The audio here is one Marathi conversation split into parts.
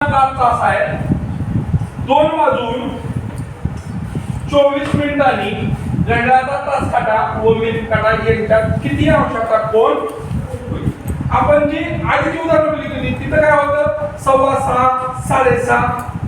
तास आहे. दोन वाजून चोवीस मिनिटांनी घड्याळाचा तास काटा व मिनिट काटा यांच्यात किती आवश्यकता कोण? आपण जी आधीची उदाहरण बघितली तिथं काय होतं? सव्वा सहा साडेसहा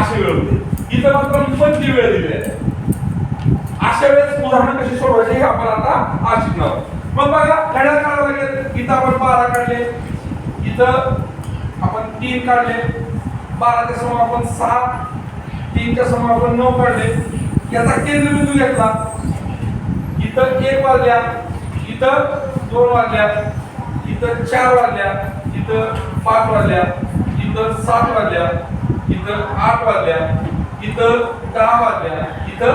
अशी वेळ होती. इथं मात्र पंचवी वेळ दिली. आहे अशा वेळेस उदाहरण कशी सोडवायची हे आपण आता आज शिकणार मग बघा घड्याळ काढावं लागेल. इथं आपण बारा काढले. इथं आपण तीन काढले. बाराच्या समोर आपण सहा तीनच्या समोर आपण नऊ काढले. याचा केंद्रबिंदू घेतला. इथं एक वाजल्या इथं दोन वाजल्या इथं चार वाजल्या इथं पाच वाजल्या इथं सात वाजल्या इथं आठ वाजल्या इथं दहा वाजल्या इथं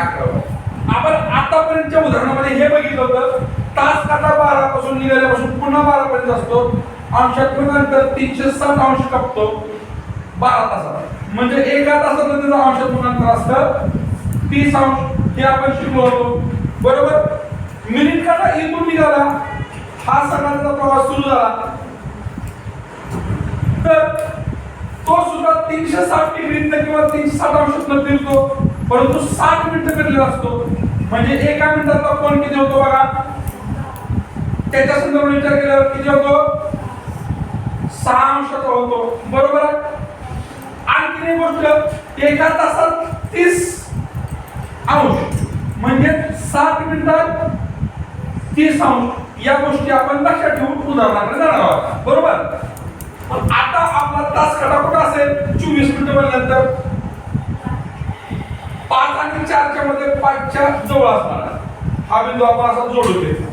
अकरा वाजल्या. आपण आतापर्यंतच्या उदाहरणामध्ये हे बघितलं होतं. तास आता बारा पासून निघाल्यापासून पुन्हा बारा पर्यंत असतो. अंशात नंतर तीनशे सात अंश कापतो. बारा तासात. म्हणजे एका तासात त्याचं अंश गुणांतर असतं. तीस अंश हे आपण शिकलो होतो बरोबर? मिनिट काढा इथून निघाला. हा सगळ्यांचा प्रवास सुरू झाला. तर तो सुद्धा तीनशे साठ डिग्रीतनं किंवा तीनशे साठ अंशातनं फिरतो. परंतु साठ मिनिटं फिरलेला असतो. म्हणजे एका मिनिटाचा कोण किती होतो बघा? त्याच्या संदर्भात विचार केल्यावर किती होतो? सहा अंशाचा होतो. बरोबर आहे? आणखी एक गोष्ट एका तासात तीस अंश म्हणजे सात मिनिटात तीस अंश. या गोष्टी आपण लक्षात ठेवून उदाहरणाकडे जाणार आहोत. बरोबर? पण आता आपला तास काटा कुठं असेल चोवीस मिनिट म्हणल्यानंतर पाच आणि चारच्या मध्ये पाचच्या जवळ असणार. हा बिंदू आपण असा जोडू देतो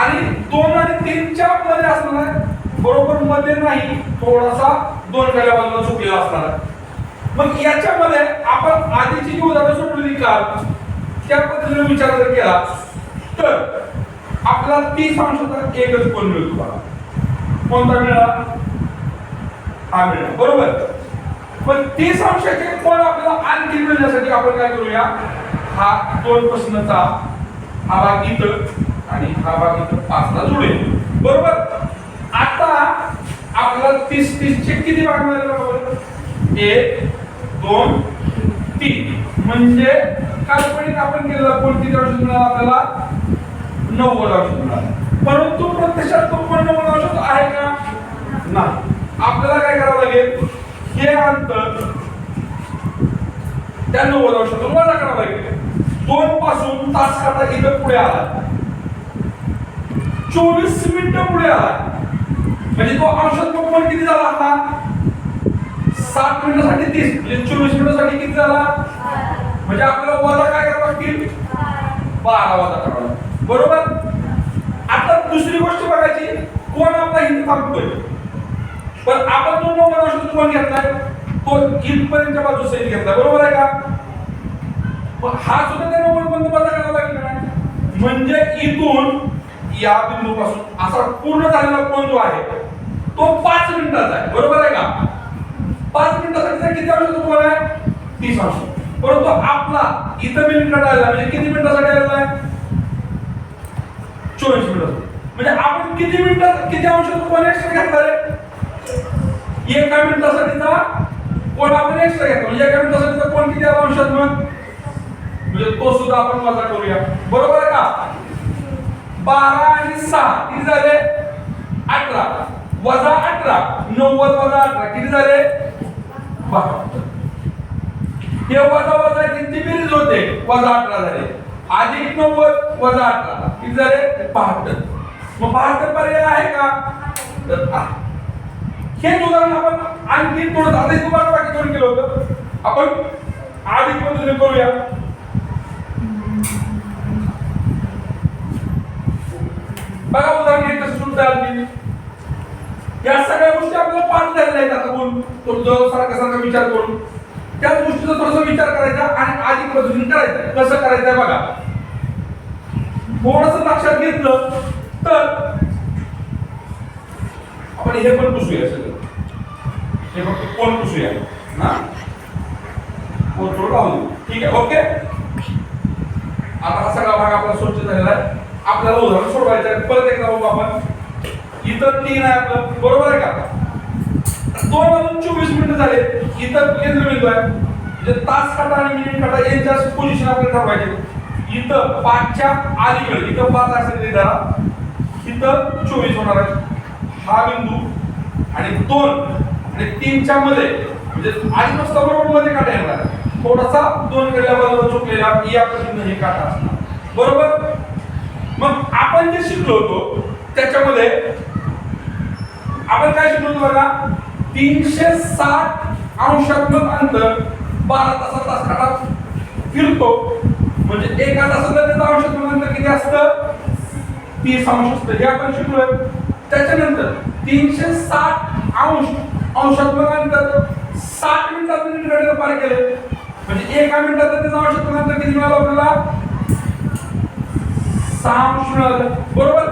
आणि दोन आणि तीनच्या मध्ये असणार बरोबर मध्ये नाही. थोडासा दोन गाड्या बाजूला चुकलेला असणार आहे. मग याच्यामध्ये आपण आधीची जी उदाहरणं सोडलेली का? त्या पद्धतीने विचार जर केला तर आपला तीस अंशाचा एकच कोण मिळतो तुम्हाला. कोणता मिळाला? हा मिळाला. बरोबर? पण तीस अंशाचे कोण आपल्याला आणखी मिळण्यासाठी आपण काय करूया? हा दोन प्रश्नचा हा भाग इथं आणि हा भाग इथं पाचला जुळेल बरोबर? आपल्याला तीस तीस चे किती भाग मिळाले एक दोन तीन. म्हणजे काल्पनिक आपण केलेला कोण किती अंश मिळाला आपल्याला नव्वद औषध मिळाला परंतु प्रत्यक्षात तो पण नव्वद औषध आहे का? नाही. आपल्याला काय करावं लागेल? हे अंतर त्या नव्वद औषधातून वजा करावं लागेल. दोन पासून तास काटा इथं पुढे आला. चोवीस मिनिटं पुढे आला. म्हणजे तो औषध पण किती झाला आता? सात मिनिटासाठी तीस. म्हणजे चोवीस मिनिटासाठी किती झाला? म्हणजे आपल्याला वजा काय करावं लागतील? बारा वजा करावा बरोबर? आता दुसरी गोष्ट बघायची कोण आपला हिंदी थांबतोय पण आपण तो नऊ औषध कोण घेतलाय. तो इथपर्यंतच्या बाजू सैल घेतलाय. बरोबर आहे का? मग हा सुद्धा त्या नऊ बंद वजा करावा लागेल म्हणजे इथून या बिंदूपासून असा पूर्ण झालेला कोण जो आहे तो पाच मिनिटाचा आहे. बरोबर आहे का? पाच मिनिटासाठी किती अंश तुम्हाला? आहे तीस अंश. परंतु आपला इथं मिनिट आलेला म्हणजे किती मिनिटासाठी आलेला आहे? चोवीस मिनिट. म्हणजे आपण किती मिनिटात किती अंश तुम्हाला एक्स्ट्रा घेतला रे? एका मिनिटासाठीचा कोण आपण एक्स्ट्रा घेतला? म्हणजे एका मिनिटासाठीचा कोण किती अंशात मग? म्हणजे तो सुद्धा आपण वजा करूया. बरोबर आहे का? बारा आणि सहा किती झाले? अठरा. वजा अठरा नव्वद वजा अठरा किती झाले? बहात्तर. हे वजा वजा किती बेरीज होते? वजा अठरा झाले. अधिक नव्वद वजा अठरा. किती झाले? बहात्तर. मग बहात्तर पर्याय आहे का? तर हेच उदाहरण आपण आणखी थोडं आता तुम्हाला बाकी थोडं केलं होतं. आपण पण पद्धतीने करूया. बघा उदाहरण हे कसं सुद्धा या सगळ्या गोष्टी आपल्याला पाठ झालेल्या आहेत आता बोलून तुमचं सारखा सारखा विचार करून. त्याच गोष्टीचा थोडासा विचार करायचा आणि अधिक पद्धतीने करायचं. कसं करायचं बघा. थोडस लक्षात घेतलं तर आपण हे पण पुसूया सगळं. हे फक्त कोण पुसूया? ना कोण थोडं राहू ठीक आहे ओके? आता हा सगळा भाग आपला स्वच्छ झालेला आहे. आपल्याला उदाहरण सोडवायचं आहे. परत एकदा बघू आपण. इथं तीन आहे आपलं. बरोबर आहे का? दोन वाजून चोवीस मिनिटं झाले. इथं केंद्रबिंदू आहे. म्हणजे तास काटा आणि मिनिट काटा यांच्या पोझिशन आपल्याला ठरवायचे इथं पाचच्या अलीकडे इथं पाच असेल ते धरा इथं चोवीस होणार आहे. हा बिंदू आणि दोन आणि तीनच्या मध्ये म्हणजे आधी नुसता बरोबर मध्ये काटा येणार थोडासा दोन कडल्या बाजूला चुकलेला या पद्धतीनं हे काटा असणार. बरोबर? मग आपण जे शिकलो होतो त्याच्यामध्ये आपण काय शिकलो होतो बघा? तीनशे साठ अंशात्मक अंतर बारा तासात तास काटा फिरतो. म्हणजे एका तासाला त्याचं अंशात्मक अंतर किती असतं? तीस अंश असतं. हे आपण शिकलोय. त्याच्यानंतर तीनशे साठ अंश अंशात्मक अंतर साठ मिनिटात पार केले. म्हणजे एका मिनिटात त्याचं अंशात्मक अंतर किती मिळालं आपल्याला? सहा बरोबर?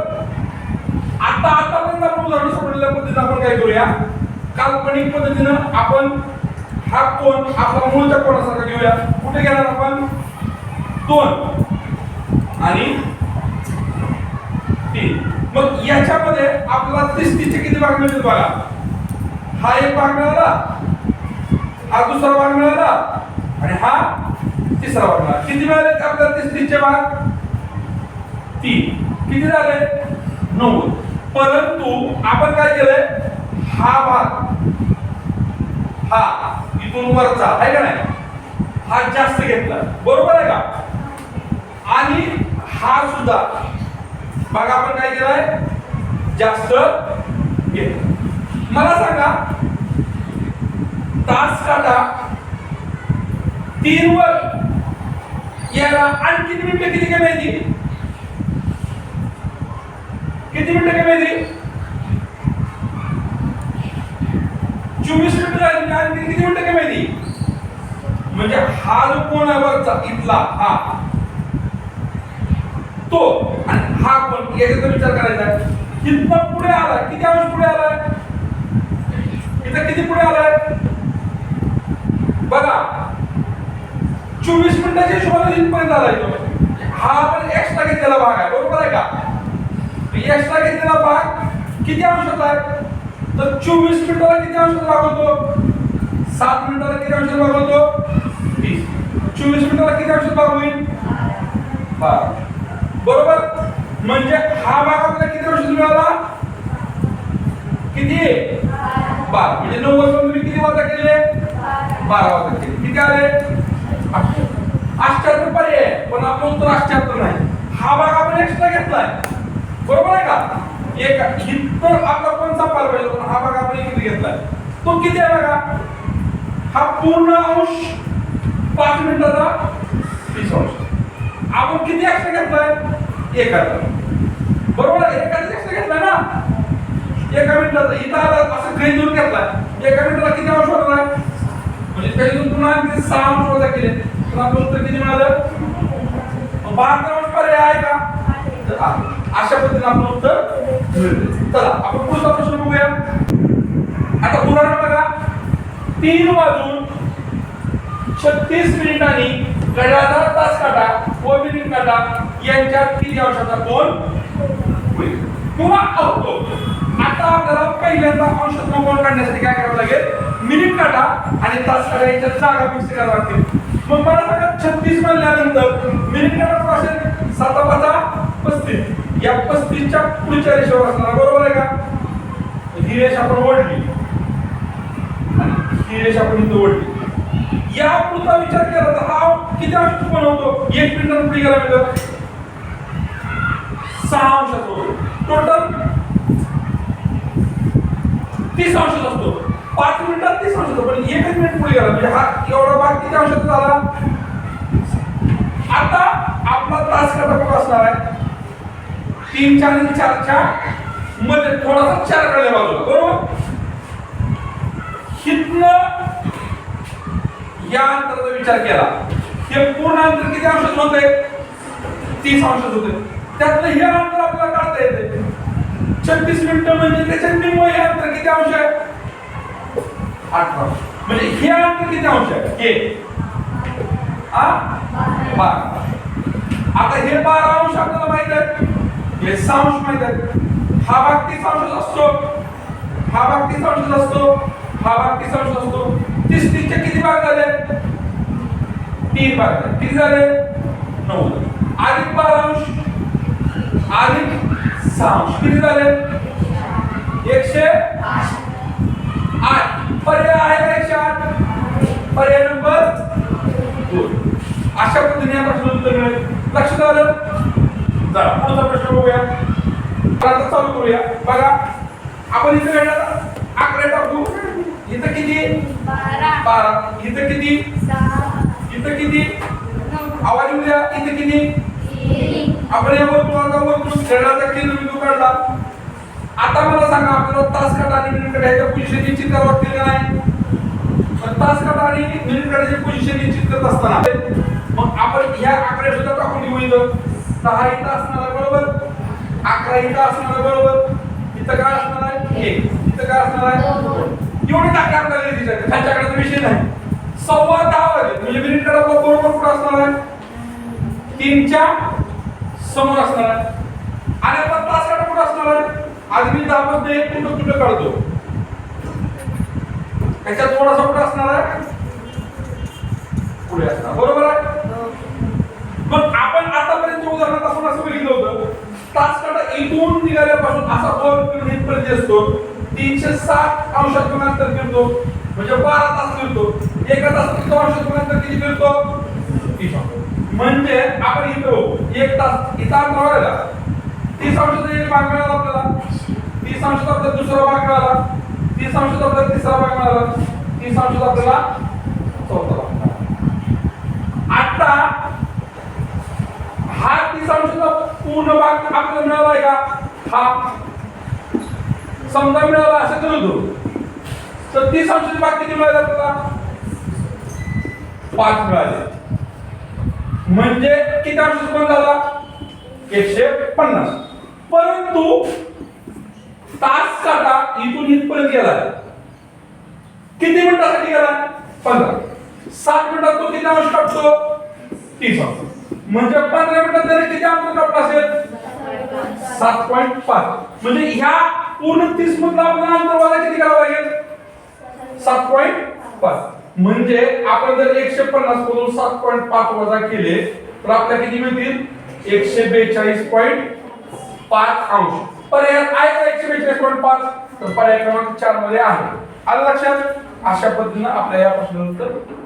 आता आतापर्यंत आपण उदाहरण सोडलेल्या पद्धतीत आपण काय करूया? काल्पनिक पद्धतीनं आपण हा कोण आपला मूळच्या कोणासारखा घेऊया. कुठे घेणार आपण? दोन आणि तीन. मग याच्यामध्ये आपला तिस्तीचे किती भाग मिळतील बघा? हा एक भाग मिळाला हा दुसरा भाग मिळाला आणि हा तिसरा भाग मिळाला. किती मिळाले आपल्याला तिस्तीचे भाग? तीन. किती झाले? नव्वद. परंतु आपण काय केलंय? हा भाग. हा इथून वरचा आहे का नाही? हा जास्त घेतला. बरोबर आहे का? आणि हा सुद्धा. भाग आपण काय केलाय? जास्त घेतला. मला सांगा तास काटा तीन वर. याला आणखी मिनिटं किती कमी किती मिनिटं कमी आहे चोवीस मिनिटं झाली. आणि किती मिनिटं कमी आहे म्हणजे हा जो कोण आहे वरचा इथला हा. तो. आणि हा कोण? याचा विचार करायचा आहे. पुढे आला किती अंश पुढे आलाय? इथं किती पुढे आलाय? बघा. चोवीस मिनिटाच्या हिशोबाने इथपर्यंत आलाय तो. हा आपण एक्स्ट्रा घेतलेला भाग आहे. बरोबर आहे का? एक्स्ट्रा घेतलेला भाग किती अंशाचा आहे तर चोवीस मिनिटाला किती अंशाचा भाग सात मिनिटाला किती अंशाचा लागवतो वीस. चोवीस मिनिटाला किती अंशाचा भाग होईल? बारा. बरोबर? म्हणजे हा भाग आपल्याला किती अंशाचा मिळाला? किती? बारा. म्हणजे नव्वद तुम्ही किती वाजता केले? बारा वाजता केले. किती आले? अठ्ठ्याहत्तर. पर्याय पण आपलं उत्तर अठ्ठ्याहत्तर नाही. हा भाग आपण एक्स्ट्रा घेतलाय. बरोबर आहे का? एक इतर आपला पण संपायला पाहिजे पण हा भाग आपण किती घेतलाय. तो किती आहे बघा? हा पूर्ण अंश पाच मिनिटाचा वीस अंश. आपण किती एक्स्ट्रा घेतलाय? एका बरोबर आहे? एका एक्स्ट्रा घेतलाय ना? एका मिनिटाचा. इथं आला असं काही दूर घेतलाय. एका मिनिटाला किती अंश होणार म्हणजे त्याच्यातून पुन्हा सहा अंश वजा केले. तर आपलं उत्तर किती मिळालं? बारा अंश पर्याय आहे का? तर अशा पद्धतीने आपलं उत्तर मिळते. चला आपण पुढचा प्रश्न बघूया. आता उदाहरण बघा. तीन वाजून छत्तीस मिनिटांनी घड्याळाचा तास काटा व मिनिट काटा यांच्यात किती अंशाचा कोण? होईल. किंवा होतो आता आपल्याला पहिल्यांदा अंशात्मक कोण काढण्यासाठी काय करावं लागेल? मिनिट काटा आणि तास काटा यांच्यात जागा फिक्स करावं लागतील मग मला सांगा छत्तीस म्हणल्यानंतर मिनिट काटा असेल साता पाचा पस्तीस. या पस्तीसच्या पुढच्या रेषेवर असणार बरोबर आहे का? ही रेष आपण ओढली. ही रेष आपण इथं ओढली. या पुढचा विचार केला तर हा किती अंश होतो? एक मिनिटात पुढे गेला मिळत सहा अंशाचा होतो टोटल तीस अंशाचा असतो. पाच मिनिटात तीस अंशाचा पण एकच मिनिट पुढे गेला. म्हणजे हा एवढा भाग किती अंशात झाला? आता आपला तास काटा कुठं असणार आहे? तीन चार आणि चारच्या मध्ये थोडासा चारकडे बाजूला बरोबर? हितनं या अंतराचा विचार केला. हे पूर्ण अंतर किती अंशात होते तीस अंश होते त्यातलं हे अंतर आपल्याला काढता येते छत्तीस मिनिटं म्हणजे त्याच्यात निम्म हे अंतर किती अंश आहे? अठरा म्हणजे हे अंतर किती अंश आहे? हे. आ? बारा. आता हे बारा अंश आपल्याला माहीत आहे हे सहा माहीत आहे. हा भाग तीस अंशाचा असतो. हा भाग तीस अंशाचा असतो. हा भाग तीस अंश असतो. तीस तीसचे किती भाग झाले? तीन भाग झाले. किती झाले? नऊ अधिक बारा अंश अधिक सहा अंश किती झाले? एकशे आठ. पर्याय आहे का एकशे आठ? पर्याय नंबर दोन. अशा पद्धतीने या उत्तर मिळेल. लक्षात आलं? चला पुढचा प्रश्न बघूया. आता चालू करूया. बघा आपण इथे आकडे टाकू. इथं किती? बारा. इथं किती? इथं किती? आवाज येऊ द्या. इथं किती? आपण या वर्तुळ खेळाचा केंद्रबिंदू काढला. आता मला सांगा आपल्याला तास काटा आणि मिनिट काटा ह्याच्या पोझिशन निश्चित करावं लागतील का नाही? पण तास काटा आणि मिनिट काटाचे पोझिशन करत असताना मग आपण ह्या आकडे सुद्धा टाकून घेऊ इथं. दहा इथं असणार बरोबर अकरा इथं असणार बरोबर इथं काय असणार आहे? एक इथं काय असणार आहे. एवढे टाके आपल्याला. खालच्या आकड्याचा विषय नाही. सव्वा दहा वाजे म्हणजे मिनिट बरोबर कुठं असणार आहे? तीनच्या समोर असणार आहे. आणि आपण तास काटा कुठं असणार आहे? आज मी दहा मध्ये एक कुठं कुठं काढतो? त्याच्यात थोडासा कुठं असणार आहे? पुढे असणार. बरोबर आहे? मग आपण आतापर्यंत उदाहरणात आपण असं बघितलं होतं तासकाटा इथून निघाल्यापासून असा दोन किलोमीटर इथपर्यंत असतो तीनशे साठ अंशातून अंतर फिरतो म्हणजे बारा तास फिरतो. एका तास किती अंशातून अंतर किती फिरतो? म्हणजे आपण इथं एक तास इथं अंतर व्हायला तीस अंशाचा एक भाग मिळाला आपल्याला. तीस अंशाचा आपल्याला दुसरा भाग मिळाला. तीस अंशाचा आपल्याला तिसरा भाग मिळाला. तीस अंशाचा आपल्याला चौथा भाग मिळाला. आता हा पूर्ण भाग आपल्याला मिळालाय का? हा. समजा मिळाला असं करतो तर तीस अंशाचे भाग किती मिळाले आपल्याला पाच मिळाले. म्हणजे किती अंश पण झाला? एकशे पन्नास. परंतु तास काटा इथून इथपर्यंत गेला. किती मिनिटासाठी गेला? पंधरा. सात मिनिटात तो किती अंश काढतो तीस अंश. म्हणजे पंधरा मिनिटात तरी किती अंतर कापलं असेल? सात पॉईंट पाच. म्हणजे ह्या पूर्ण तीस मधला आपल्याला अंतर वाजा किती करावं लागेल? सात पॉईंट पाच. म्हणजे आपण जर एकशे पन्नास मधून सात पॉईंट पाच वजा केले तर आपल्याला किती मिळतील? एकशे बेचाळीस पॉईंट पाच अंश. पर्याय आहे का एकशे बेचाळीस पॉईंट पाच? तर पर्याय क्रमांक चारमध्ये आहे. आलं लक्षात? अशा पद्धतीनं आपल्या या प्रश्नाचं उत्तर